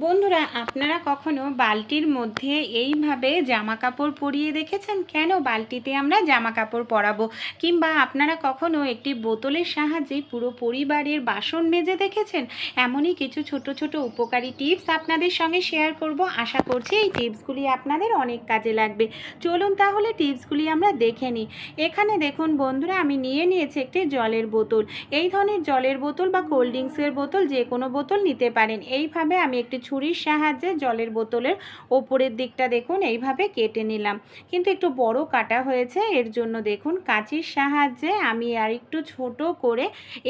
বন্ধুরা, আপনারা কখনো বালতির মধ্যে এইভাবে জামা কাপড় পরিয়ে দেখেছেন? কেন বালতিতে আমরা জামা কাপড় পরাবো? কিংবা আপনারা কখনো একটি বোতলের সাহায্যে পুরো পরিবারের বাসন মেজে দেখেছেন? এমনই কিছু ছোট ছোট উপকারী টিপস আপনাদের সঙ্গে শেয়ার করব। আশা করছি এই টিপসগুলি আপনাদের অনেক কাজে লাগবে। চলুন তাহলে টিপসগুলি আমরা দেখে নিই। এখানে দেখুন বন্ধুরা, আমি নিয়ে নিয়েছি একটি জলের বোতল। এই ধরনের জলের বোতল বা কোল্ড ড্রিঙ্কসের বোতল যে কোনো বোতল নিতে পারেন। এইভাবে আমি একটি ছুরির সাহায্যে জলের বোতলের ওপরের দিকটা দেখুন, এইভাবে কেটে নিলাম। কিন্তু একটু বড় কাটা হয়েছে, এর জন্য দেখুন কাঁচির সাহায্যে আমি আর একটু ছোট করে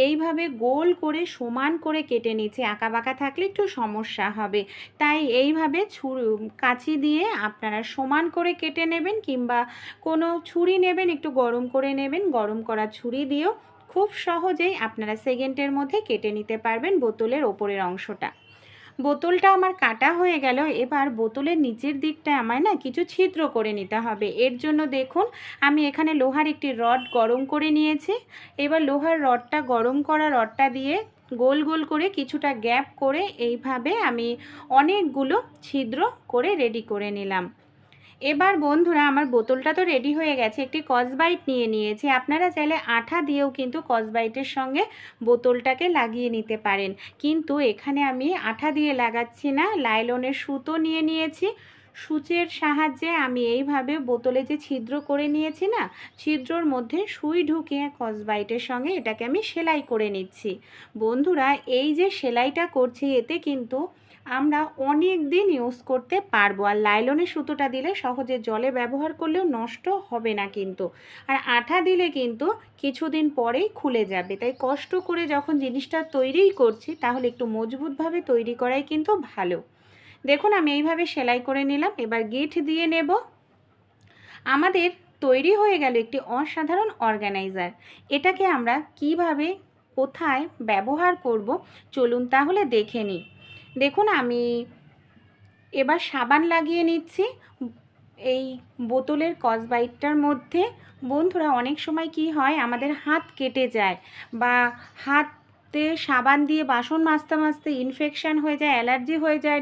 এইভাবে গোল করে সমান করে কেটে নিচ্ছি। আঁকা বাঁকা থাকলে একটু সমস্যা হবে। তাই এইভাবে ছুরি, কাঁচি দিয়ে আপনারা সমান করে কেটে নেবেন কিংবা কোনো ছুরি নেবেন, একটু গরম করে নেবেন। গরম করা ছুরি দিয়েও খুব সহজেই আপনারা সেকেন্ডের মধ্যে কেটে নিতে পারবেন বোতলের ওপরের অংশটা। বোতলটা আমার কাটা হয়ে গেল। এবার বোতলের নিচের দিকটা আমায় না কিছু ছিদ্র করে নিতে হবে। এর জন্য দেখুন, আমি এখানে লোহার একটি রড গরম করে নিয়েছি। এবার লোহার রডটা গরম করা রডটা দিয়ে গোল গোল করে কিছুটা গ্যাপ করে এইভাবে আমি অনেকগুলো ছিদ্র করে রেডি করে নিলাম। এবার বন্ধুরা, আমার বোতলটা তো রেডি হয়ে গেছে। একটি কসবাইট নিয়ে নিয়েছি। আপনারা চাইলে আঠা দিয়েও কিন্তু কসবাইটের সঙ্গে বোতলটাকে লাগিয়ে নিতে পারেন। কিন্তু এখানে আমি আঠা দিয়ে লাগাচ্ছি না লাইলনের সুতো নিয়ে নিয়েছি। সূচের সাহায্যে আমি এইভাবে বোতলে যে ছিদ্র করে নিয়েছি না, ছিদ্রর মধ্যে সুই ঢুকিয়ে কসবাইটের সঙ্গে এটাকে আমি সেলাই করে নিচ্ছি। বন্ধুরা, এই যে সেলাইটা করছি, এতে কিন্তু আমরা অনেক দিন ইউজ করতে পারব। আর লাইলনের সুতোটা দিলে সহজে জলে ব্যবহার করলেও নষ্ট হবে না কিন্তু। আর আঠা দিলে কিন্তু কিছুদিন পরেই খুলে যাবে। তাই কষ্ট করে যখন জিনিসটা তৈরিই করছি, তাহলে একটু মজবুতভাবে তৈরি করাই কিন্তু ভালো। দেখুন, আমি এইভাবে সেলাই করে নিলাম। এবার গিট দিয়ে নেব। আমাদের তৈরি হয়ে গেল একটি অসাধারণ অর্গানাইজার এটাকে আমরা কীভাবে, কোথায় ব্যবহার করব, চলুন তাহলে দেখে নিই। দেখুন, আমি এবার সাবান লাগিয়ে নিচ্ছি। এই বোতলের কসবাইটটার মধ্যে। বন্ধুরা, অনেক সময় কি হয়, আমাদের হাত কেটে যায় বা হাতে সাবান দিয়ে বাসন মাজতে মাজতে ইনফেকশান হয়ে যায়, অ্যালার্জি হয়ে যায়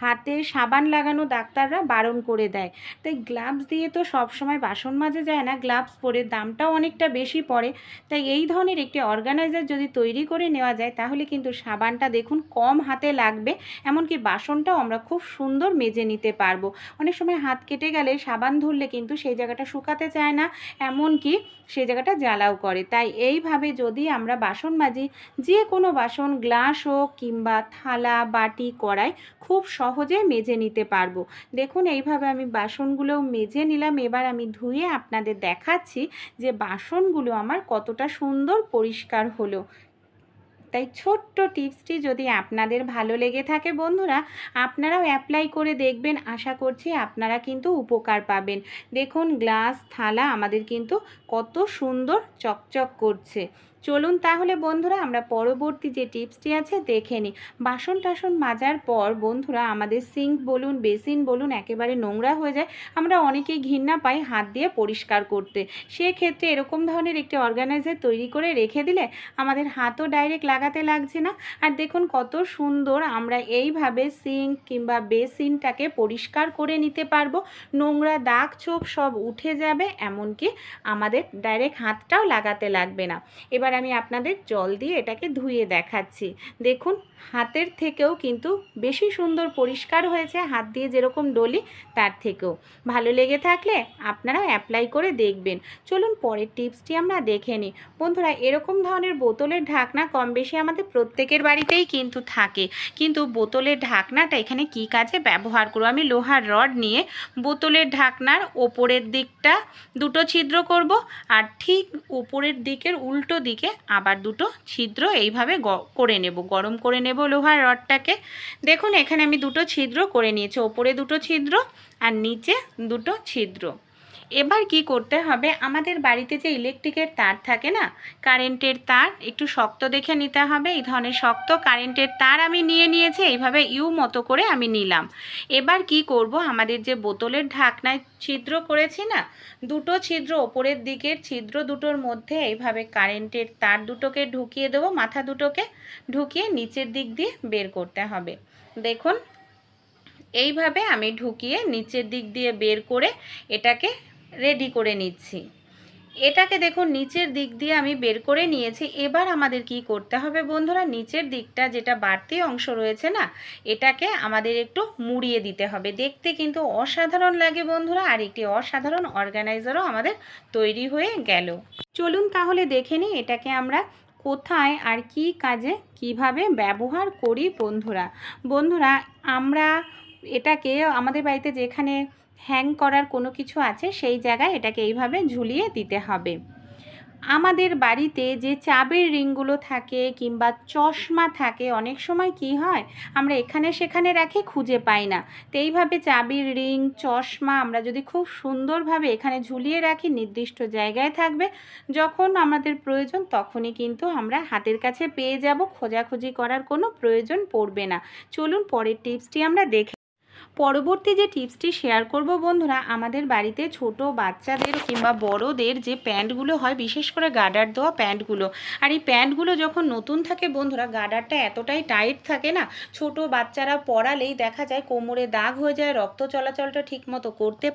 হাতে সাবান লাগানো ডাক্তাররা বারণ করে দেয়। তাই গ্লাভস দিয়ে তো সব সময় বাসন মাজা যায় না গ্লাভস পরে দামটাও অনেকটা বেশি পড়ে। তাই এই ধরনের একটি অর্গানাইজার যদি তৈরি করে নেওয়া যায়, তাহলে কিন্তু সাবানটা দেখুন কম হাতে লাগবে, এমনকি বাসনটাও আমরা খুব সুন্দর মেজে নিতে পারব। অনেক সময় হাত কেটে গেলে সাবান ধরলে কিন্তু সেই জায়গাটা শুকাতে চায় না, এমনকি সেই জায়গাটা জ্বালাও করে। তাই এইভাবে যদি আমরা বাসন মাজি যে কোনো বাসন, গ্লাস হোক কিংবা থালা, বাটি, কড়াই, খুব সহজে মেজে নিতে পারব। দেখুন, এইভাবে আমি বাসনগুলোও মেজে নিলাম। এবার আমি ধুয়ে আপনাদের দেখাচ্ছি যে বাসনগুলো আমার কতটা সুন্দর পরিষ্কার হলো। তাই ছোট্ট টিপসটি যদি আপনাদের ভালো লেগে থাকে বন্ধুরা, আপনারাও অ্যাপ্লাই করে দেখবেন। আশা করছি আপনারা কিন্তু উপকার পাবেন। দেখুন, গ্লাস, থালা আমাদের কিন্তু কত সুন্দর চকচক করছে। চলুন তাহলে বন্ধুরা আমরা পরবর্তী যে টিপসটি আছে দেখে নিই। বাসন টাসন মাজার পর বন্ধুরা আমাদের সিঙ্ক বলুন, বেসিন বলুন, একেবারে নোংরা হয়ে যায়। আমরা অনেকেই ঘৃণা পাই হাত দিয়ে পরিষ্কার করতে। সেক্ষেত্রে এরকম ধরনের একটি অর্গানাইজার তৈরি করে রেখে দিলে আমাদের হাতও ডাইরেক্ট লাগাতে লাগছে না। আর দেখুন কত সুন্দর আমরা এইভাবে সিঙ্ক কিংবা বেসিনটাকে পরিষ্কার করে নিতে পারব। নোংরা দাগ ছোপ সব উঠে যাবে, এমনকি আমাদের ডাইরেক্ট হাতটাও লাগাতে লাগবে না। এবার আমি আপনাদের জল দিয়ে এটাকে ধুয়ে দেখাচ্ছি। দেখুন, হাতের থেকেও কিন্তু বেশি সুন্দর পরিষ্কার হয়েছে হাত দিয়ে যেরকম ডলি, তার থেকেও। ভালো লেগে থাকলে আপনারা অ্যাপ্লাই করে দেখবেন। চলুন পরের টিপসটি আমরা দেখে নিই। বন্ধুরা, এরকম ধরনের বোতলের ঢাকনা কম বেশি আমাদের প্রত্যেকের বাড়িতেই কিন্তু থাকে। কিন্তু বোতলের ঢাকনাটা এখানে কি কাজে ব্যবহার করব? আমি লোহার রড নিয়ে বোতলের ঢাকনার ওপরের দিকটা দুটো ছিদ্র করব আর ঠিক উপরের দিকের উল্টো দিকে আবার দুটো ছিদ্র এইভাবে করে নেব। গরম করে নেব লোহার রডটাকে। দেখুন, এখানে আমি দুটো ছিদ্র করে নিয়েছি। ওপরে দুটো ছিদ্র আর নিচে দুটো ছিদ্র। এবার কি করতে হবে? আমাদের বাড়িতে যে ইলেকট্রিকের তার থাকে না কারেন্টের তার, একটু শক্ত দেখে নিতে হবে। এই ধরনের শক্ত কারেন্টের তার আমি নিয়ে নিয়েছি, এইভাবে ইউ মতো করে আমি নিলাম। এবার কি করব? আমাদের যে বোতলের ঢাকনায় ছিদ্র করেছি না, দুটো ছিদ্র, ওপরের দিকের ছিদ্র দুটোর মধ্যে এইভাবে কারেন্টের তার দুটোকে ঢুকিয়ে দেবো, মাথা দুটোকে ঢুকিয়ে নিচের দিক দিয়ে বের করতে হবে। দেখুন, এইভাবে আমি ঢুকিয়ে নিচের দিক দিয়ে বের করে এটাকে রেডি করে নিচ্ছি। এটাকে দেখুন, নিচের দিক দিয়ে আমি বের করে নিয়েছি। এবার আমাদের কি করতে হবে বন্ধুরা? নিচের দিকটা যেটা বাড়তি অংশ রয়েছে না, এটাকে আমাদের একটু মুড়িয়ে দিতে হবে। দেখতে কিন্তু অসাধারণ লাগে বন্ধুরা, আর একটি অসাধারণ অর্গানাইজারও আমাদের তৈরি হয়ে গেল। চলুন তাহলে দেখে নিই এটাকে আমরা কোথায় আর কি কাজে কীভাবে ব্যবহার করি বন্ধুরা। বন্ধুরা, আমরা এটাকে আমাদের বাড়িতে যেখানে হ্যাং করার কোনো কিছু আছে, সেই জায়গায় এটাকে এইভাবে ঝুলিয়ে দিতে হবে। আমাদের বাড়িতে যে চাবির রিংগুলো থাকে কিংবা চশমা থাকে, অনেক সময় কি হয়, আমরা এখানে সেখানে রাখি, খুঁজে পাই না। তো এইভাবে চাবির রিং, চশমা আমরা যদি খুব সুন্দরভাবে এখানে ঝুলিয়ে রাখি, নির্দিষ্ট জায়গায় থাকবে, যখন আমাদের প্রয়োজন তখনই কিন্তু আমরা হাতের কাছে পেয়ে যাব, খোঁজাখুঁজি করার কোনো প্রয়োজন পড়বে না। চলুন পরের টিপসটি আমরা দেখে পরবর্তী যে টিপসটি শেয়ার করব বন্ধুরা, আমাদের বাড়িতে ছোট বাচ্চাদের কিংবা বড়দের যে প্যান্টগুলো হয়, বিশেষ করে গার্ডার দেওয়া প্যান্টগুলো। আর এই প্যান্টগুলো যখন নতুন থাকে বন্ধুরা গার্ডারটা এতটাই টাইট থাকে না, ছোট বাচ্চারা পরালেই দেখা যায় কোমরে দাগ হয়ে যায়, রক্ত চলাচলটা ঠিকমতো করতে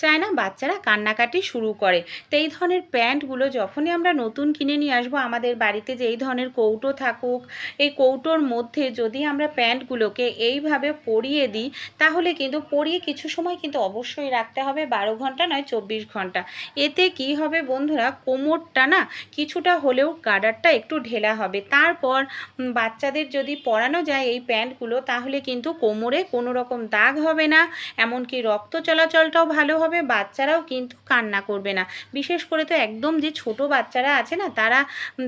চায় না, বাচ্চারা কান্নাকাটি শুরু করে। তো এই ধরনের প্যান্টগুলো যখনই আমরা নতুন কিনে নিয়ে আসব, আমাদের বাড়িতে যে এই ধরনের কৌটো থাকুক, এই কৌটোর মধ্যে যদি আমরা প্যান্টগুলোকে এইভাবে পরিয়ে দিই তাহলে কিন্তু পরিয়ে কিছু সময় কিন্তু অবশ্যই রাখতে হবে। বারো ঘণ্টা নয়, চব্বিশ ঘণ্টা। এতে কি হবে বন্ধুরা? কোমরটা না কিছুটা হলেও গার্ডারটা একটু ঢেলা হবে। তারপর বাচ্চাদের যদি পরানো যায় এই প্যান্টগুলো, তাহলে কিন্তু কোমরে কোনো রকম দাগ হবে না। এমনকি রক্ত চলাচলটাও ভালো হবে, বাচ্চারাও কিন্তু কান্না করবে না। বিশেষ করে তো একদম যে ছোট বাচ্চারা আছে না, তারা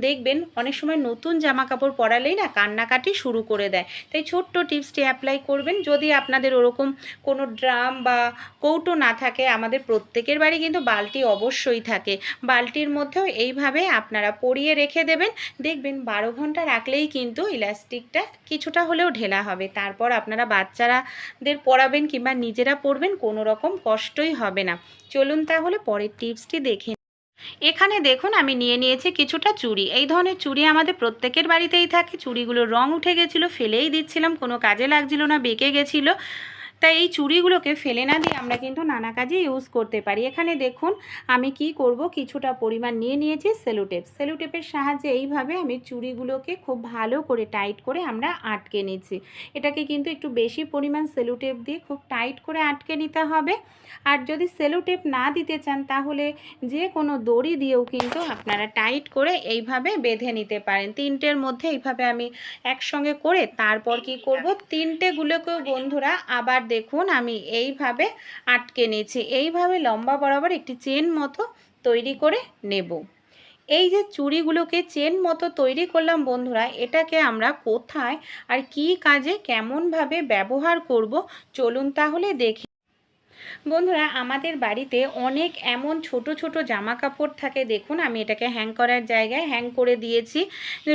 দেখবেন অনেক সময় নতুন জামা কাপড় পরালেই না কান্নাকাটি শুরু করে দেয়। তাই ছোট্ট টিপসটি অ্যাপ্লাই করবেন। যদি আপনাদের ওরকম কোনো ড্রাম বা কৌটো না থাকে, আমাদের প্রত্যেকের বাড়ি কিন্তু বালতি অবশ্যই থাকে। বালতির মধ্যেও এইভাবে আপনারা পরিয়ে রেখে দেবেন, দেখবেন বারো ঘণ্টা রাখলেই কিন্তু ইলাস্টিকটা কিছুটা হলেও ঢেলা হবে। তারপর আপনারা বাচ্চারাদের পরাবেন কিংবা নিজেরা পরবেন কোনো রকম কষ্টই হবে না। চলুন তাহলে পরের টিপসটি দেখে। এখানে দেখুন, আমি নিয়ে নিয়েছি কিছুটা চুড়ি। এই ধরনের চুড়ি আমাদের প্রত্যেকের বাড়িতেই থাকে। চুড়িগুলোর রং উঠে গেছিল, ফেলেই দিচ্ছিলাম, কোনো কাজে লাগছিল না, বেঁকে গেছিল। তাই এই চুড়িগুলোকে ফেলে না দিয়ে আমরা কিন্তু নানা কাজে ইউজ করতে পারি। এখানে দেখুন, আমি কি করব? কিছুটা পরিমাণ নিয়ে নিয়েছি সেলোটেপ সেলোটেপের সাহায্যে এইভাবে আমি চুড়িগুলোকে খুব ভালো করে টাইট করে আমরা আটকে নিচ্ছি। এটাকে কিন্তু একটু বেশি পরিমাণ সেলোটেপ দিয়ে খুব টাইট করে আটকে নিতে হবে। আর যদি সেলোটেপ না দিতে চান, তাহলে যে কোনো দড়ি দিয়েও কিন্তু আপনারা টাইট করে এইভাবে বেঁধে নিতে পারেন। তিনটের মধ্যে এইভাবে আমি একসঙ্গে করে তারপর কি করব? তিনটেগুলোকেও বন্ধুরা আবার দেখুন, আমি এইভাবে আটকে নিয়েছি। এইভাবে লম্বা বরাবর একটি চেন মতো তৈরি করে নেব। এই যে চুড়িগুলোকে চেন মতো তৈরি করলাম বন্ধুরা, এটাকে আমরা কোথায় আর কি কাজে কেমনভাবে ব্যবহার করব, চলুন তাহলে দেখি বন্ধুরা, আমাদের বাড়িতে অনেক এমন ছোট ছোট জামা কাপড় থাকে। দেখুন, আমি এটাকে হ্যাং করার জায়গায় হ্যাং করে দিয়েছি।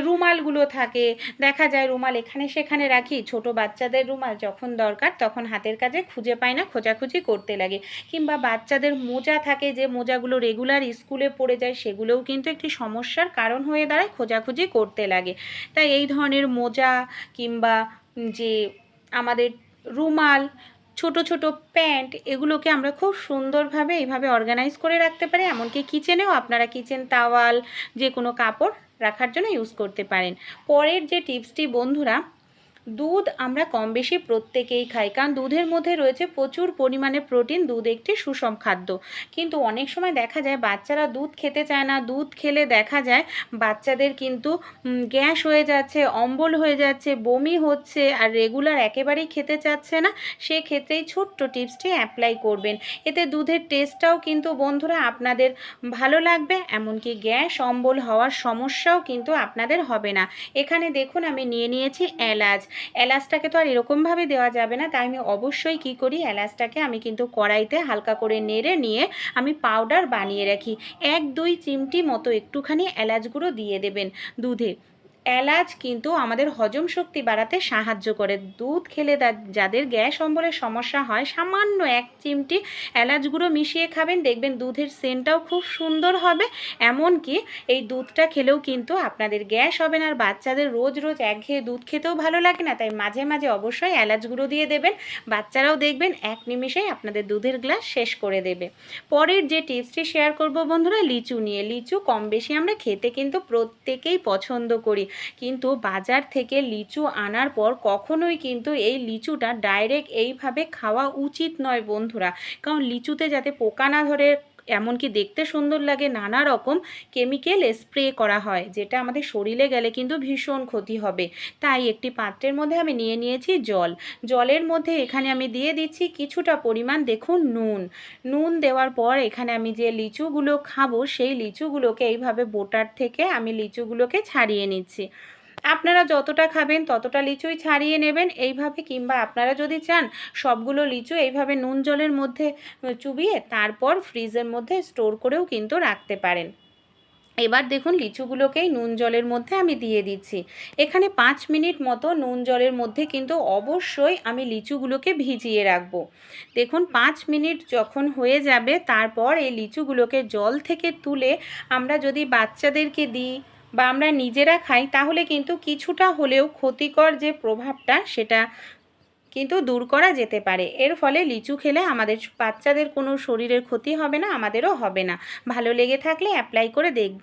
রুমালগুলো থাকে, দেখা যায় রুমাল এখানে সেখানে রাখি। ছোট বাচ্চাদের রুমাল যখন দরকার, তখন হাতের কাজে খুঁজে পায় না, খোঁজাখুঁজি করতে লাগে। কিংবা বাচ্চাদের মোজা থাকে, যে মোজাগুলো রেগুলার স্কুলে পড়ে যায়, সেগুলোও কিন্তু একটি সমস্যার কারণ হয়ে দাঁড়ায়, খোঁজাখুঁজি করতে লাগে। তাই এই ধরনের মোজা কিংবা যে আমাদের রুমাল ছোট ছোট প্যান্ট এগুলোকে আমরা খুব সুন্দরভাবে এইভাবে অর্গানাইজ করে রাখতে পারি। এমনকি কিচেনেও আপনারা কিচেন তাওয়াল যে কোনো কাপড় রাখার জন্য ইউজ করতে পারেন। পরের যে টিপসটি বন্ধুরা দুধ আমরা কম বেশি প্রত্যেকেই খাই, কারণ দুধের মধ্যে রয়েছে প্রচুর পরিমাণে প্রোটিন। দুধ একটি সুষম খাদ্য। কিন্তু অনেক সময় দেখা যায় বাচ্চারা দুধ খেতে চায় না। দুধ খেলে দেখা যায় বাচ্চাদের কিন্তু গ্যাস হয়ে যাচ্ছে, অম্বল হয়ে যাচ্ছে, বমি হচ্ছে, আর রেগুলার একেবারেই খেতে চাচ্ছে না। সেক্ষেত্রেই ছোট্ট টিপসটি অ্যাপ্লাই করবেন। এতে দুধের টেস্টটাও কিন্তু বন্ধুরা আপনাদের ভালো লাগবে, এমনকি গ্যাস, অম্বল হওয়ার সমস্যাও কিন্তু আপনাদের হবে না। এখানে দেখুন আমি নিয়ে নিয়েছি এলাচ। এলাচটাকে তো আর এরকমভাবে দেওয়া যাবে না। তাই আমি অবশ্যই কি করি, এলাচটাকে আমি কিন্তু কড়াইতে হালকা করে নেড়ে নিয়ে আমি পাউডার বানিয়ে রাখি। এক, দুই চিমটি মতো একটুখানি এলাচ গুঁড়ো দিয়ে দেবেন দুধে। এলাচ কিন্তু আমাদের হজম শক্তি বাড়াতে সাহায্য করে। দুধ খেলে যাদের গ্যাস অম্বলের সমস্যা হয়, সামান্য এক চিমটি এলাচ গুঁড়ো মিশিয়ে খাবেন। দেখবেন দুধের সেন্টটাও খুব সুন্দর হবে। এমনকি এই দুধটা খেলেও কিন্তু আপনাদের গ্যাস হবে না। আর বাচ্চাদের রোজ রোজ একঘেয়ে দুধ খেতেও ভালো লাগে না। তাই মাঝে মাঝে অবশ্যই এলাচ গুঁড়ো দিয়ে দেবেন। বাচ্চারাও দেখবেন এক নিমিষেই আপনাদের দুধের গ্লাস শেষ করে দেবে। পরের যে টিপসটি শেয়ার করব বন্ধুরা, লিচু নিয়ে। লিচু কম বেশি আমরা খেতে কিন্তু প্রত্যেকেই পছন্দ করি। কিন্তু বাজার থেকে লিচু আনার পর কখনোই কিন্তু এই লিচুটা ডাইরেক্ট এইভাবে খাওয়া উচিত নয় বন্ধুরা। কারণ লিচুতে যাতে পোকা না ধরে এমনকি দেখতে সুন্দর লাগে নানা রকম কেমিক্যাল স্প্রে করা হয়, যেটা আমাদের শরীরে গেলে কিন্তু ভীষণ ক্ষতি হবে। তাই একটি পাত্রের মধ্যে আমি নিয়ে নিয়েছি জল। জলের মধ্যে এখানে আমি দিয়ে দিচ্ছি কিছুটা পরিমাণ দেখুন নুন। নুন দেওয়ার পর এখানে আমি যে লিচুগুলো খাব, সেই লিচুগুলোকে এইভাবে বোটার থেকে আমি লিচুগুলোকে ছাড়িয়ে নিচ্ছি। আপনারা যতটা খাবেন, ততটা লিচুই ছাড়িয়ে নেবেন। এইভাবে কিংবা আপনারা যদি চান, সবগুলো লিচু এইভাবে নুন জলের মধ্যে চুবিয়ে তারপর ফ্রিজের মধ্যে স্টোর করেও কিন্তু রাখতে পারেন। এবার দেখুন লিচুগুলোকেই নুন জলের মধ্যে আমি দিয়ে দিচ্ছি। এখানে পাঁচ মিনিট মতো নুন জলের মধ্যে কিন্তু অবশ্যই আমি লিচুগুলোকে ভিজিয়ে রাখব। দেখুন পাঁচ মিনিট যখন হয়ে যাবে, তারপর এই লিচুগুলোকে জল থেকে তুলে আমরা যদি বাচ্চাদেরকে দিই বা আমরা নিজেরা খাই, তাহলে কিন্তু কিছুটা হলেও ক্ষতিকর যে প্রভাবটা, সেটা কিন্তু দূর করা যেতে পারে। এর ফলে লিচু খেলে আমাদের বাচ্চাদের কোনো শরীরের ক্ষতি হবে না, আমাদেরও হবে না। ভালো লেগে থাকলে অ্যাপ্লাই করে দেখবেন।